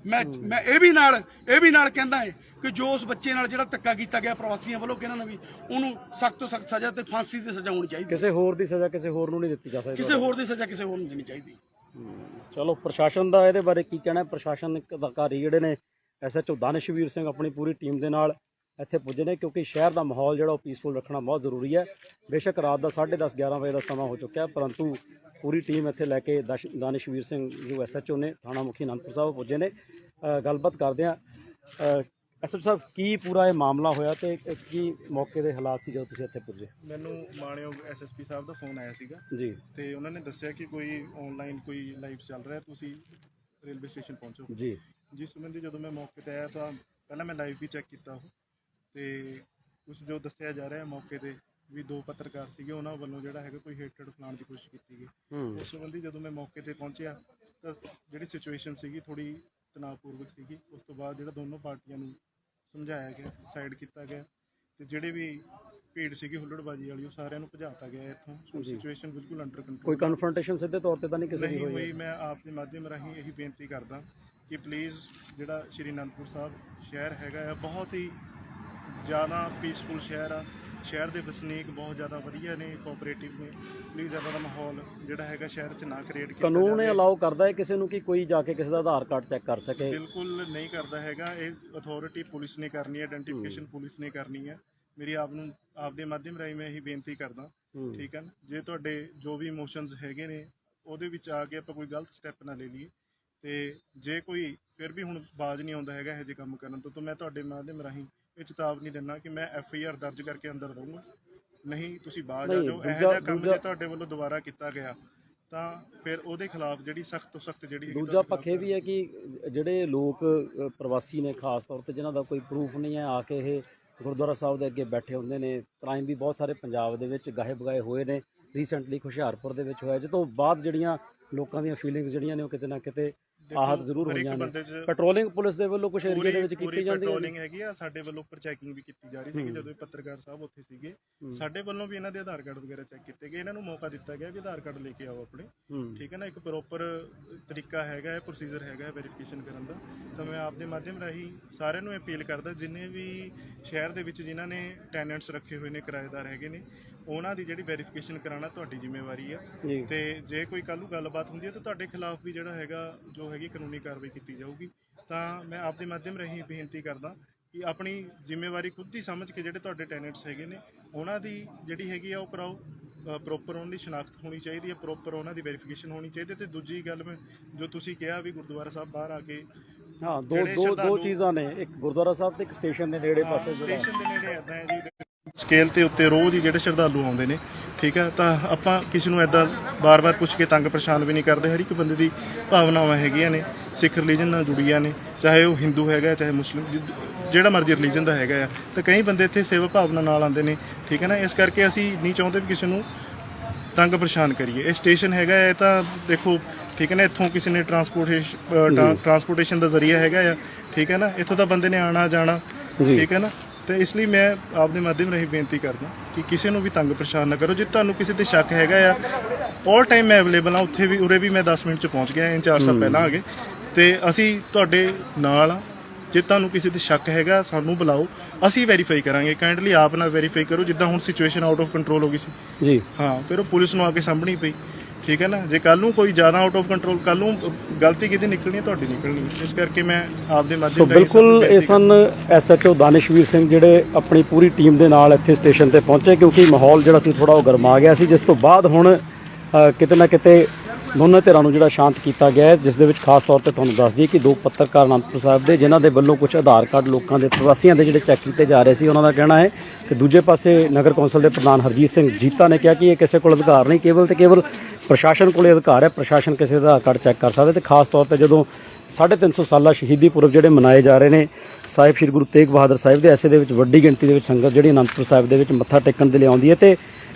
ਮੈਂ ਮੈਂ ਇਹ ਵੀ ਨਾਲ ਇਹ ਵੀ ਨਾਲ ਕਹਿੰਦਾ ਹੈ ਕਿ ਜੋ ਉਸ ਬੱਚੇ ਨਾਲ ਜਿਹੜਾ ਧੱਕਾ ਕੀਤਾ ਗਿਆ ਪ੍ਰਵਾਸੀਆਂ ਵੱਲੋਂ ਕਿ ਇਹਨਾਂ ਨੇ ਵੀ ਉਹਨੂੰ ਸਖਤ ਤੋਂ ਸਖਤ ਸਜ਼ਾ ਤੇ ਫਾਂਸੀ ਦੀ ਸਜ਼ਾ ਹੋਣੀ ਚਾਹੀਦੀ। ਕਿਸੇ ਹੋਰ ਦੀ ਸਜ਼ਾ ਕਿਸੇ ਹੋਰ ਨੂੰ ਨਹੀਂ ਦਿੱਤੀ ਜਾ ਸਕਦੀ ਕਿਸੇ ਹੋਰ ਦੀ ਸਜ਼ਾ ਕਿਸੇ ਹੋਰ ਨੂੰ ਦੇਣੀ ਚਾਹੀਦੀ। ਚਲੋ ਪ੍ਰਸ਼ਾਸਨ ਦਾ ਇਹਦੇ ਬਾਰੇ ਕੀ ਕਹਿਣਾ ਹੈ? ਪ੍ਰਸ਼ਾਸਨਿਕ ਅਧਿਕਾਰੀ ਜਿਹੜੇ ਨੇ ਐਸਐਚਓ ਦਾਨਿਸ਼ਵੀਰ ਸਿੰਘ ਆਪਣੀ ਪੂਰੀ ਟੀਮ ਦੇ ਨਾਲ ਇੱਥੇ ਪੁੱਜੇ ਨੇ ਕਿਉਂਕਿ ਸ਼ਹਿਰ ਦਾ ਮਾਹੌਲ ਜਿਹੜਾ ਉਹ ਪੀਸਫੁਲ ਰੱਖਣਾ ਬਹੁਤ ਜ਼ਰੂਰੀ ਹੈ ਬੇਸ਼ੱਕ ਰਾਤ ਦਾ 10:30 11 ਵਜੇ ਦਾ ਸਮਾਂ ਹੋ ਚੁੱਕਿਆ ਪਰੰਤੂ ਪੂਰੀ ਟੀਮ ਇੱਥੇ ਲੈ ਕੇ ਦਾਨਿਸ਼ਵੀਰ ਸਿੰਘ ਜੋ ਐਸਐਚਓ ਨੇ ਥਾਣਾ ਮੁਖੀ ਅਨੰਦਪੁਰ ਸਾਹਿਬ ਪੁੱਜੇ ਨੇ ਗੱਲਬਾਤ ਕਰਦੇ ਆ ਐਸਐਚਓ ਸਾਹਿਬ ਕੀ ਪੂਰਾ ਇਹ ਮਾਮਲਾ ਹੋਇਆ ਤੇ ਕੀ ਮੌਕੇ ਦੇ ਹਾਲਾਤ ਸੀ ਜਦੋਂ ਤੁਸੀਂ ਇੱਥੇ ਪੁੱਜੇ? ਮੈਨੂੰ ਮਾਣਯੋਗ ਐਸਐਸਪੀ ਸਾਹਿਬ ਦਾ ਫੋਨ ਆਇਆ ਸੀਗਾ ਜੀ। ਤੇ ਉਹਨਾਂ ਨੇ ਦੱਸਿਆ ਕਿ ਕੋਈ ਆਨਲਾਈਨ ਕੋਈ ਲਾਈਵ ਚੱਲ ਰਿਹਾ ਤੁਸੀਂ ਰੇਲਵੇ ਸਟੇਸ਼ਨ ਪਹੁੰਚੋ। ਜੀ। ਜਿਸ ਸੰਬੰਧੀ ਜਦੋਂ ਮੈਂ ਮੌਕੇ ਤੇ ਆਇਆ ਤਾਂ ਪਹਿਲਾਂ ਮੈਂ ਲਾਈਵ ਵੀ ਚੈੱਕ ਕੀਤਾ ਉਹ ਤੇ ਕੁਝ ਜੋ ਦੱਸਿਆ ਜਾ ਰਿਹਾ ਮੌਕੇ ਤੇ ਵੀ ਦੋ ਪੱਤਰਕਾਰ ਸੀਗੇ ਉਹਨਾਂ ਵੱਲੋਂ ਜਿਹੜਾ ਹੈਗਾ ਕੋਈ ਹੇਟਡ ਫਲਾਉਣ ਦੀ ਕੋਸ਼ਿਸ਼ ਕੀਤੀ ਗਈ। ਉਸ ਸੰਬੰਧੀ ਜਦੋਂ ਮੈਂ ਮੌਕੇ ਤੇ ਪਹੁੰਚਿਆ ਤਾਂ ਜਿਹੜੀ ਸਿਚੁਏਸ਼ਨ ਸੀਗੀ ਥੋੜੀ ਤਣਾਅਪੂਰਵਕ ਸੀਗੀ ਉਸ ਤੋਂ ਬਾਅਦ ਜਿਹੜਾ ਦੋਨੋਂ ਪਾਰਟੀਆਂ ਨੂੰ ਸਮਝਾਇਆ ਗਿਆ ਸਾਈਡ ਕੀਤਾ ਗਿਆ ਤੇ ਜਿਹੜੇ ਵੀ ਭੀੜ ਸੀਗੀ ਹੁੱਲੜਬਾਜੀ ਵਾਲੀ ਉਹ ਸਾਰਿਆਂ ਨੂੰ ਭਜਾਤਾ ਗਿਆ ਇੱਥੋਂ ਜੀ। ਸਿਚੁਏਸ਼ਨ ਬਿਲਕੁਲ ਅੰਡਰ ਕੰਟਰੋਲ ਕੋਈ ਕਨਫਰੰਟੇਸ਼ਨ ਸਿੱਧੇ ਤੌਰ ਤੇ ਤਾਂ ਨਹੀਂ ਕਿਸੇ ਦੀ ਨਹੀਂ ਹੋਈ ਹੋਈ? ਮੈਂ ਆਪ ਦੇ ਮਾਧਿਅਮ ਰਾਹੀਂ ਇਹੀ ਬੇਨਤੀ ਕਰਦਾ ਕਿ ਪਲੀਜ਼ ਜਿਹੜਾ ਸ਼੍ਰੀ ਅਨੰਦਪੁਰ ਸਾਹਿਬ ਸ਼ਹਿਰ ਹੈਗਾ ਆ ਬਹੁਤ ਹੀ ਜ਼ਿਆਦਾ ਪੀਸਫੁਲ ਸ਼ਹਿਰ ਆ ਸ਼ਹਿਰ ਦੇ ਵਸਨੀਕ ਬਹੁਤ ਜ਼ਿਆਦਾ ਵਧੀਆ ਨੇ ਕੋਆਪਰੇਟਿਵ ਨੇ ਪਲੀਜ਼ ਇਹਦਾ ਦਾ ਮਾਹੌਲ ਜਿਹੜਾ ਹੈਗਾ ਸ਼ਹਿਰ 'ਚ ਨਾ ਕ੍ਰੀਏਟ ਕੀਤਾ ਕਾਨੂੰਨ ਇਹ। ਅਲਾਉ ਕਰਦਾ ਹੈ ਕਿਸੇ ਨੂੰ ਕਿ ਕੋਈ ਜਾ ਕੇ ਕਿਸੇ ਦਾ ਆਧਾਰ ਕਾਰਡ ਚੈੱਕ ਕਰ ਸਕੇ। ਬਿਲਕੁਲ ਨਹੀਂ ਕਰਦਾ ਹੈਗਾ ਇਹ ਅਥਾਰਟੀ ਪੁਲਿਸ ਨੇ ਕਰਨੀ ਹੈ ਆਇਡੈਂਟੀਫਿਕੇਸ਼ਨ ਪੁਲਿਸ ਨੇ ਕਰਨੀ ਹੈ। ਮੇਰੀ ਆਪ ਨੂੰ ਆਪ ਦੇ ਮਾਧਿਅਮ ਰਾਹੀਂ ਮੈਂ ਇਹੀ ਬੇਨਤੀ ਕਰਦਾ। ਠੀਕ ਹੈ ਨਾ? ਜੇ ਤੁਹਾਡੇ ਜੋ ਵੀ ਇਮੋਸ਼ਨਸ ਹੈਗੇ ਨੇ ਉਹਦੇ ਵਿੱਚ ਆ ਕੇ ਆਪਾਂ ਕੋਈ ਗਲਤ ਸਟੈਪ ਨਾ ਲੈ ਲਈਏ। ਤੇ ਜੇ ਕੋਈ ਫਿਰ ਵੀ ਹੁਣ ਬਾਜ਼ ਨਹੀਂ ਆਉਂਦਾ ਹੈਗਾ ਇਹੋ ਜਿਹੇ ਕੰਮ ਕਰਨ ਤੋਂ ਤਾਂ ਮੈਂ ਤੁਹਾਡੇ ਮਾਧਿਅਮ ਰਾਹੀਂ ਇਹ ਚੇਤਾਵਨੀ ਦਿੰਦਾ ਕਿ ਮੈਂ ਐਫ ਆਈ ਆਰ ਦਰਜ ਕਰਕੇ ਅੰਦਰ ਦਊਂਗਾ। ਨਹੀਂ ਤੁਸੀਂ ਬਾਜ਼ ਆ ਜਾਓ। ਇਹੋ ਜਿਹਾ ਕੰਮ ਜੇ ਤੁਹਾਡੇ ਵੱਲੋਂ ਦੁਬਾਰਾ ਕੀਤਾ ਗਿਆ ਤਾਂ ਫਿਰ ਉਹਦੇ ਖਿਲਾਫ ਜਿਹੜੀ ਸਖਤ ਤੋਂ ਸਖਤ ਜਿਹੜੀ ਦੂਜਾ ਪੱਖ ਵੀ ਹੈ ਕਿ ਜਿਹੜੇ ਲੋਕ ਪ੍ਰਵਾਸੀ ਨੇ ਖਾਸ ਤੌਰ ਤੇ ਜਿਨ੍ਹਾਂ ਦਾ ਕੋਈ ਪ੍ਰੂਫ ਨਹੀਂ ਹੈ ਆ ਕੇ ਇਹ ਗੁਰਦੁਆਰਾ ਸਾਹਿਬ ਦੇ ਅੱਗੇ ਬੈਠੇ ਹੁੰਦੇ ਨੇ। ਕ੍ਰਾਈਮ ਵੀ ਬਹੁਤ ਸਾਰੇ ਪੰਜਾਬ ਦੇ ਵਿੱਚ ਗਾਹੇ ਬਗਾਏ ਹੋਏ ਨੇ। ਰੀਸੈਂਟਲੀ ਹੁਸ਼ਿਆਰਪੁਰ ਦੇ ਵਿੱਚ ਹੋਇਆ ਤੋਂ ਬਾਅਦ ਜਿਹੜੀਆਂ ਲੋਕਾਂ ਦੀਆਂ ਫੀਲਿੰਗਸ ਜਿਹੜੀਆਂ ਨੇ ਉਹ ਕਿਤੇ ਨਾ ਕਿਤੇ ਆਹਤ ਜ਼ਰੂਰ ਹੋਈਆਂ ਨੇ। ਪੈਟਰੋਲਿੰਗ ਪੁਲਿਸ ਦੇ ਵੱਲੋਂ ਕੁਝ ਏਰੀਆ ਦੇ ਵਿੱਚ ਕੀਤੀ ਜਾਂਦੀ ਹੈ ਪੈਟਰੋਲਿੰਗ ਹੈਗੀ ਆ ਸਾਡੇ ਵੱਲੋਂ ਉੱਪਰ ਚੈਕਿੰਗ ਵੀ ਕੀਤੀ ਜਾ ਰਹੀ ਸੀ। ਜਦੋਂ ਇਹ ਪੱਤਰਕਾਰ ਸਾਹਿਬ ਉੱਥੇ ਸੀਗੇ। ਸਾਡੇ ਵੱਲੋਂ ਵੀ ਇਹਨਾਂ ਦੇ ਆਧਾਰ ਕਾਰਡ ਵਗੈਰਾ ਚੈੱਕ ਕੀਤੇ ਗਏ। ਇਹਨਾਂ ਨੂੰ ਮੌਕਾ ਦਿੱਤਾ ਗਿਆ ਵੀ ਆਧਾਰ ਕਾਰਡ ਲੈ ਕੇ ਆਓ ਆਪਣੇ। ਠੀਕ ਹੈ ਨਾ ਇੱਕ ਪ੍ਰੋਪਰ ਤਰੀਕਾ ਹੈਗਾ ਹੈ ਪ੍ਰੋਸੀਜਰ ਹੈਗਾ ਹੈ ਵੈਰੀਫਿਕੇਸ਼ਨ ਕਰਨ ਦਾ। ਤਾਂ ਮੈਂ ਆਪ ਦੇ ਮਾਧਿਅਮ ਰਾਹੀਂ ਸਾਰਿਆਂ ਨੂੰ ਅਪੀਲ ਕਰਦਾ ਜਿੰਨੇ ਵੀ ਸ਼ਹਿਰ ਦੇ ਵਿੱਚ ਜਿਨ੍ਹਾਂ ਨੇ ਟੈਨੈਂਟਸ ਰੱਖੇ ਹੋਏ ਨੇ ਕਿਰਾਏਦਾਰ ਹੈਗੇ ਨੇ ਉਹਨਾਂ ਦੀ ਜਿਹੜੀ ਵੈਰੀਫਿਕੇਸ਼ਨ ਕਰਾਉਣਾ ਤੁਹਾਡੀ ਜ਼ਿੰਮੇਵਾਰੀ ਆ। ਜੀ। ਤੇ ਜੇ ਕੋਈ ਕੱਲ੍ਹ ਨੂੰ ਗੱਲਬਾਤ ਹੁੰਦੀ ਹੈ ਤਾਂ ਤੁਹਾਡੇ ਖਿਲਾਫ ਵੀ ਜਿਹੜਾ ਹੈਗਾ ਜੋ ਹੈਗੀ ਕਾਨੂੰਨੀ ਕਾਰਵਾਈ ਕੀਤੀ ਜਾਊਗੀ। ਤਾਂ ਮੈਂ ਆਪ ਦੇ ਮਾਧਿਅਮ ਰਾਹੀਂ ਬੇਨਤੀ ਕਰਦਾ ਕਿ ਆਪਣੀ ਜ਼ਿੰਮੇਵਾਰੀ ਖੁਦ ਹੀ ਸਮਝ ਕੇ ਜਿਹੜੇ ਤੁਹਾਡੇ ਟੈਨੈਂਟਸ ਹੈਗੇ ਨੇ ਉਹਨਾਂ ਦੀ ਜਿਹੜੀ ਹੈਗੀ ਆ ਉਹ ਕਰਾਓ। ਪ੍ਰੋਪਰ ਉਹਨਾਂ ਦੀ ਸ਼ਨਾਖਤ ਹੋਣੀ ਚਾਹੀਦੀ ਹੈ ਪ੍ਰੋਪਰ ਉਹਨਾਂ ਦੀ ਵੈਰੀਫਿਕੇਸ਼ਨ ਹੋਣੀ ਚਾਹੀਦੀ ਹੈ। ਤੇ ਦੂਜੀ ਗੱਲ ਮੈਂ ਜੋ ਤੁਸੀਂ ਕਿਹਾ ਵੀ ਗੁਰਦੁਆਰਾ ਸਾਹਿਬ ਬਾਹਰ ਆ ਕੇ ਹਾਂ ਦੋ ਦੋ ਦੋ ਚੀਜ਼ਾਂ ਨੇ। ਇੱਕ ਗੁਰਦੁਆਰਾ ਸਾਹਿਬ ਤੇ ਇੱਕ ਸਟੇਸ਼ਨ ਦੇ ਨੇੜੇ ਪਾਸੇ ਜਿਹੜਾ। ਸਟੇਸ਼ਨ ਦੇ ਨੇੜੇ ਇਦਾਂ ਹੈ ਜੀ। ਸਕੇਲ ਤੇ ਉੱਤੇ ਰੋਜ਼ ਹੀ ਜਿਹੜੇ ਸ਼ਰਧਾਲੂ ਆਉਂਦੇ ਨੇ ਠੀਕ ਹੈ ਤਾਂ ਆਪਾਂ ਕਿਸੇ ਨੂੰ ਇਦਾਂ ਬਾਰ-ਬਾਰ ਪੁੱਛ ਕੇ ਤੰਗ ਪਰੇਸ਼ਾਨ ਵੀ ਨਹੀਂ ਕਰਦੇ ਹਰ ਇੱਕ ਬੰਦੇ ਦੀ ਭਾਵਨਾਵਾਂ ਹੈਗੀਆਂ ਨੇ ਸਿੱਖ ਰਿਲੀਜਨ ਨਾਲ ਜੁੜੀਆਂ ਨੇ ਚਾਹੇ ਉਹ ਹਿੰਦੂ ਹੈਗਾ ਚਾਹੇ ਮੁਸਲਿਮ ਜਿਹੜਾ ਮਰਜ਼ੀ ਰਿਲੀਜਨ ਦਾ ਹੈਗਾ ਆ ਤਾਂ ਕਈ ਬੰਦੇ ਇੱਥੇ ਸੇਵਾ ਭਾਵਨਾ ਨਾਲ ਆਉਂਦੇ ਨੇ ਠੀਕ ਹੈ ਨਾ? ਇਸ ਕਰਕੇ ਅਸੀਂ ਨਹੀਂ ਚਾਹੁੰਦੇ ਵੀ ਕਿਸੇ ਨੂੰ ਤੰਗ ਪਰੇਸ਼ਾਨ ਕਰੀਏ। ਇਹ ਸਟੇਸ਼ਨ ਹੈਗਾ ਇਹ ਤਾਂ ਦੇਖੋ ਠੀਕ ਹੈ ਨਾ? ਇੱਥੋਂ ਕਿਸੇ ਨੇ ਟਰਾਂਸਪੋਰਟੇਸ਼ਨ ਟਰਾਂਸਪੋਰਟੇਸ਼ਨ ਦਾ ਜ਼ਰੀਆ ਹੈਗਾ ਆ ਠੀਕ ਹੈ ਨਾ? ਇੱਥੋਂ ਤਾਂ ਬੰਦੇ ਨੇ ਆਣਾ ਜਾਣਾ। ਠੀਕ ਹੈ ਨਾ? ਤੇ ਇਸ ਲਈ ਮੈਂ ਆਪਦੇ ਮਾਧਿਅਮ ਰਾਹੀਂ ਬੇਨਤੀ ਕਰਦਾ ਕਿ ਕਿਸੇ ਨੂੰ ਵੀ ਤੰਗ ਪਰੇਸ਼ਾਨ ਨਾ ਕਰੋ। ਜੇ ਤੁਹਾਨੂੰ ਕਿਸੇ ਤੇ ਸ਼ੱਕ ਹੈਗਾ ਆ 올 ਟਾਈਮ ਮੈਂ ਅਵੇਲੇਬਲ ਆ ਉੱਥੇ ਵੀ ਉਰੇ ਵੀ ਮੈਂ 10 ਮਿੰਟ ਚ ਪਹੁੰਚ ਗਿਆ ਇੰਚਾਰਜ ਸਾਹਿਬ ਪਹਿਲਾਂ ਆ ਗਏ। ਤੇ ਅਸੀਂ ਤੁਹਾਡੇ ਨਾਲ ਆ। ਜੇ ਤੁਹਾਨੂੰ ਕਿਸੇ ਤੇ ਸ਼ੱਕ ਹੈਗਾ ਸਾਨੂੰ ਬੁਲਾਓ। ਅਸੀਂ ਵੈਰੀਫਾਈ ਕਰਾਂਗੇ। ਕਾਈਂਡਲੀ ਆਪ ਨਾਲ ਵੈਰੀਫਾਈ ਕਰੋ ਜਿੱਦਾਂ ਹੁਣ ਸਿਚੁਏਸ਼ਨ ਆਊਟ ਆਫ ਕੰਟਰੋਲ ਹੋ ਗਈ ਸੀ। ਜੀ। ਹਾਂ ਫਿਰ ਉਹ ਪੁਲਿਸ ਨੂੰ ਆ ਕੇ ਸਾਂਭਣੀ ਪਈ। ਠੀਕ ਹੈ ਨਾ? ਜੇ ਕੱਲ ਨੂੰ ਕੋਈ ਜ਼ਿਆਦਾ ਆਊਟ ਆਫ ਕੰਟਰੋਲ ਕੱਲ ਨੂੰ ਗਲਤੀ ਕਿਹਦੀ ਨਿਕਲਣੀ ਹੈ ਤੁਹਾਡੀ ਨਿਕਲਣੀ ਹੈ। ਇਸ ਕਰਕੇ ਮੈਂ ਆਪ ਦੇ ਸੋ ਮਾਧਿਅਮ ਰਾਹੀਂ ਬਿਲਕੁਲ ਇਹ ਸਨ ਐਸਐਚਓ ਦਾਨਿਸ਼ਵੀਰ ਸਿੰਘ ਜਿਹੜੇ ਆਪਣੀ ਪੂਰੀ ਟੀਮ ਦੇ ਨਾਲ ਇੱਥੇ ਸਟੇਸ਼ਨ ਤੇ ਪਹੁੰਚੇ ਕਿਉਂਕਿ ਮਾਹੌਲ ਜਿਹੜਾ ਸੀ ਥੋੜਾ ਉਹ ਗਰਮਾ ਗਿਆ ਸੀ ਜਿਸ ਤੋਂ ਬਾਅਦ ਹੁਣ ਕਿਤੇ ਨਾ ਕਿਤੇ ਦੋਨਾਂ ਧਿਰਾਂ ਨੂੰ ਜਿਹੜਾ ਸ਼ਾਂਤ ਕੀਤਾ ਗਿਆ ਜਿਸ ਦੇ ਵਿੱਚ ਖਾਸ ਤੌਰ ਤੇ ਤੁਹਾਨੂੰ ਦੱਸ ਦਈਏ ਕਿ ਦੋ ਪੱਤਰਕਾਰ ਅਨੰਦਪੁਰ ਸਾਹਿਬ ਦੇ ਜਿਨ੍ਹਾਂ ਦੇ ਵੱਲੋਂ ਕੁਝ ਆਧਾਰ ਕਾਰਡ ਲੋਕਾਂ ਦੇ ਪ੍ਰਵਾਸੀਆਂ ਦੇ ਜਿਹੜੇ ਚੈੱਕ ਕੀਤੇ ਜਾ ਰਹੇ ਸੀ ਉਹਨਾਂ ਦਾ ਕਹਿਣਾ ਹੈ ਕਿ ਦੂਜੇ ਪਾਸੇ ਨਗਰ ਕੌਂਸਲ ਦੇ ਪ੍ਰਧਾਨ ਹਰਜੀਤ ਸਿੰਘ ਜੀਤਾ ਨੇ ਕਿਹਾ ਕਿ ਇਹ ਕਿਸੇ ਕੋਲ ਅਧਿਕਾਰ ਨਹੀਂ ਕੇਵਲ ਤੇ ਕੇਵਲ ਪ੍ਰਸ਼ਾਸਨ ਕੋਲੇ ਅਧਿਕਾਰ ਹੈ, ਪ੍ਰਸ਼ਾਸਨ ਕਿਸੇ ਦਾ ਆਧਾਰ ਕਾਰਡ ਚੈੱਕ ਕਰ ਸਕਦਾ ਤੇ ਖਾਸ ਤੌਰ ਤੇ ਜਦੋਂ 350 ਸਾਲਾ ਸ਼ਹੀਦੀ ਪੁਰਬ ਜਿਹੜੇ ਮਨਾਏ ਜਾ ਰਹੇ ਨੇ, ਸਾਹਿਬ ਸ੍ਰੀ ਗੁਰੂ ਤੇਗ ਬਹਾਦਰ ਸਾਹਿਬ ਦੇ ਐਸੇ ਦੇ ਵਿੱਚ ਵੱਡੀ ਗਿਣਤੀ ਦੇ ਵਿੱਚ ਸੰਗਤ ਜਿਹੜੀ ਅਨੰਦਪੁਰ ਸਾਹਿਬ ਦੇ ਵਿੱਚ ਮੱਥਾ ਟੇਕਣ ਦੇ ਲਈ ਆਉਂਦੀ ਹੈ ਤੇ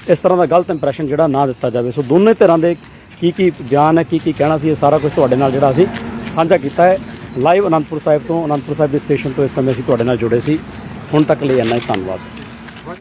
ਇਸ ਤਰ੍ਹਾਂ ਦਾ ਗਲਤ ਇੰਪ੍ਰੈਸ਼ਨ ਜਿਹੜਾ ਨਾ ਦਿੱਤਾ ਜਾਵੇ। ਸੋ ਦੋਨੇ ਤਰ੍ਹਾਂ ਦੇ ਕੀ ਕੀ ਬਿਆਨ ਹੈ, ਕੀ ਕੀ ਕਹਿਣਾ ਸੀ, ਇਹ ਸਾਰਾ ਕੁਝ ਤੁਹਾਡੇ ਨਾਲ ਜਿਹੜਾ ਅਸੀਂ ਸਾਂਝਾ ਕੀਤਾ ਹੈ। ਲਾਈਵ ਅਨੰਦਪੁਰ ਸਾਹਿਬ ਤੋਂ, ਅਨੰਦਪੁਰ ਸਾਹਿਬ ਦੇ ਸਟੇਸ਼ਨ ਤੋਂ ਇਸ ਸਮੇਂ ਅਸੀਂ ਤੁਹਾਡੇ ਨਾਲ ਜੁੜੇ ਸੀ। ਹੁਣ ਤੱਕ ਲਈ ਇੰਨਾ ਹੀ, ਧੰਨਵਾਦ।